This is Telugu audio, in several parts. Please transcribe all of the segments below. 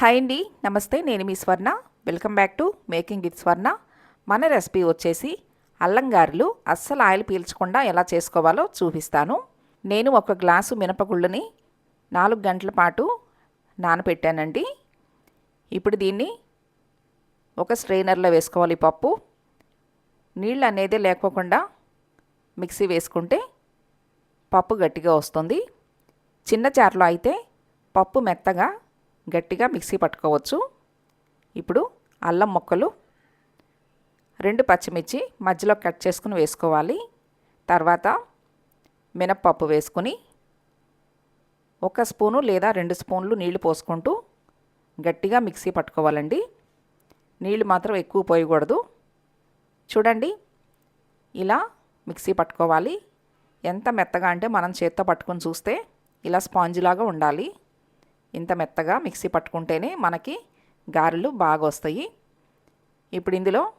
హాయ్ అండి నమస్తే నేను మీ Swarna. Welcome back to making with Swarna మన రెసిపీ వచ్చేసి అల్లం గారెలు అస్సలు ఆయిల్ పీల్చకుండా ఎలా చేసుకోవాలో చూపిస్తాను. నేను ఒక గ్లాసు మినపగుళ్ళని నాలుగు గంటల పాటు నానబెట్టానండి ఇప్పుడు దీన్ని ఒక స్ట్రెయినర్లో వేసుకోవాలి పప్పు. నీళ్ళు అనేది లేకోకుండా మిక్సీ వేసుకుంటే పప్పు గట్టిగా వస్తుంది. చిన్న చారులో అయితే పప్పు మెత్తగా గట్టిగా మిక్సీ పట్టుకోవచ్చు. ఇప్పుడు అల్లం ముక్కలు రెండు పచ్చిమిర్చి మధ్యలో కట్ చేసుకుని వేసుకోవాలి. తర్వాత మినప్పప్పు వేసుకుని ఒక స్పూను లేదా రెండు స్పూన్లు నీళ్ళు పోసుకుంటూ గట్టిగా మిక్సీ పట్టుకోవాలండి. నీళ్ళు మాత్రం ఎక్కువ పోయకూడదు. చూడండి ఇలా మిక్సీ పట్టుకోవాలి. ఎంత మెత్తగా అంటే మనం చేత్తో పట్టుకొని చూస్తే ఇలా స్పాంజ్ లాగా ఉండాలి. ఇంత మెత్తగా మిక్సీ పట్టుకుంటేనే మనకి గారెలు బాగా వస్తాయి. ఇప్పుడు ఇందులో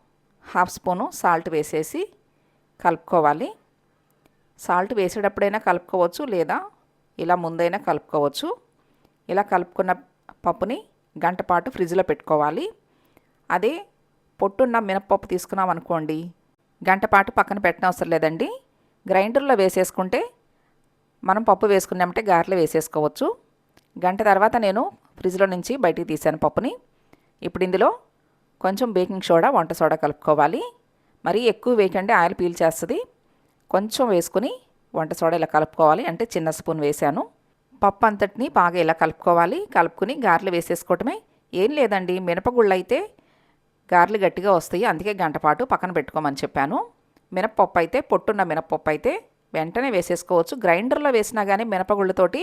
హాఫ్ స్పూను సాల్ట్ వేసేసి కలుపుకోవాలి. సాల్ట్ వేసేటప్పుడైనా కలుపుకోవచ్చు లేదా ఇలా ముందైనా కలుపుకోవచ్చు. ఇలా కలుపుకున్న పప్పుని గంట పాటు ఫ్రిడ్జ్లో పెట్టుకోవాలి. అదే పొట్టున్న మినప్పప్పు తీసుకున్నాం అనుకోండి గంట పాటు పక్కన పెట్టిన అవసరం లేదండి. గ్రైండర్లో వేసేసుకుంటే మనం పప్పు వేసుకున్నామంటే గారెలు వేసేసుకోవచ్చు. గంట తర్వాత నేను ఫ్రిడ్జ్లో నుంచి బయటికి తీసాను పప్పుని. ఇప్పుడు ఇందులో కొంచెం బేకింగ్ సోడా వంట సోడా కలుపుకోవాలి. మరీ ఎక్కువ వేయకండి ఆయిల్ పీల్ చేస్తుంది. కొంచెం వేసుకుని వంట సోడా ఇలా కలుపుకోవాలి. అంటే చిన్న స్పూన్ వేసాను పప్పు అంతటిని బాగా ఇలా కలుపుకోవాలి. కలుపుకుని గారెలు వేసేసుకోవటమే. ఏం లేదండి మినపగుళ్ళు అయితే గారెలు గట్టిగా వస్తాయి. అందుకే గంట పాటు పక్కన పెట్టుకోమని చెప్పాను. మినప్పప్పు అయితే పొట్టున్న మినప్పప్పు అయితే వెంటనే వేసేసుకోవచ్చు. గ్రైండర్లో వేసినా కానీ మినపగుళ్ళతోటి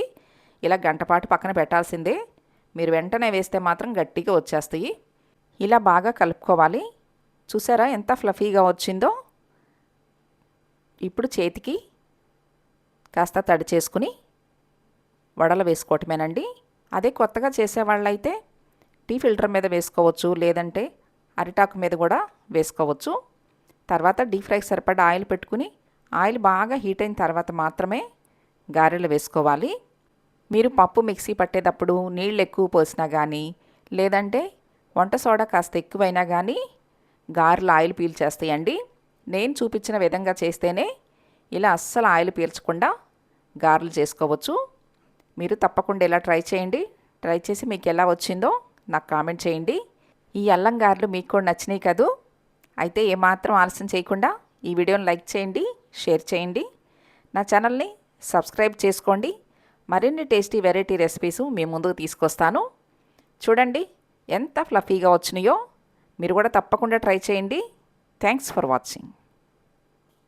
ఇలా గంటపాటు పక్కన పెట్టాల్సిందే. మీరు వెంటనే వేస్తే మాత్రం గట్టిగా వచ్చేస్తాయి. ఇలా బాగా కలుపుకోవాలి. చూసారా ఎంత ఫ్లఫీగా వచ్చిందో? ఇప్పుడు చేతికి కాస్త తడి చేసుకుని వడలు వేసుకోవటమేనండి. అదే కొత్తగా చేసేవాళ్ళైతే టీ ఫిల్టర్ మీద వేసుకోవచ్చు లేదంటే అరిటాకు మీద కూడా వేసుకోవచ్చు. తర్వాత డీప్ ఫ్రైకి సరిపడా ఆయిల్ పెట్టుకుని ఆయిల్ బాగా హీట్ అయిన తర్వాత మాత్రమే గారెలు వేసుకోవాలి. మీరు పప్పు మిక్సీ పట్టేటప్పుడు నీళ్ళు ఎక్కువ పోసినా కానీ లేదంటే వంట సోడా కాస్త ఎక్కువైనా కానీ గారెలు ఆయిల్ పీల్చేస్తాయండి. నేను చూపించిన విధంగా చేస్తేనే ఇలా అస్సలు ఆయిల్ పీల్చకుండా గారెలు చేసుకోవచ్చు. మీరు తప్పకుండా ఇలా ట్రై చేయండి. ట్రై చేసి మీకు ఎలా వచ్చిందో నాకు కామెంట్ చేయండి. ఈ అల్లం గారెలు మీకు కూడా నచ్చినాయి కదూ? అయితే ఏమాత్రం ఆలస్యం చేయకుండా ఈ వీడియోని లైక్ చేయండి షేర్ చేయండి. నా ఛానల్ని సబ్స్క్రైబ్ చేసుకోండి. మరిన్ని టేస్టీ వెరైటీ రెసిపీస్ మీ ముందుకు తీసుకొస్తాను. చూడండి ఎంత ఫ్లఫీగా వచ్చినాయో. మీరు కూడా తప్పకుండా ట్రై చేయండి. Thanks for watching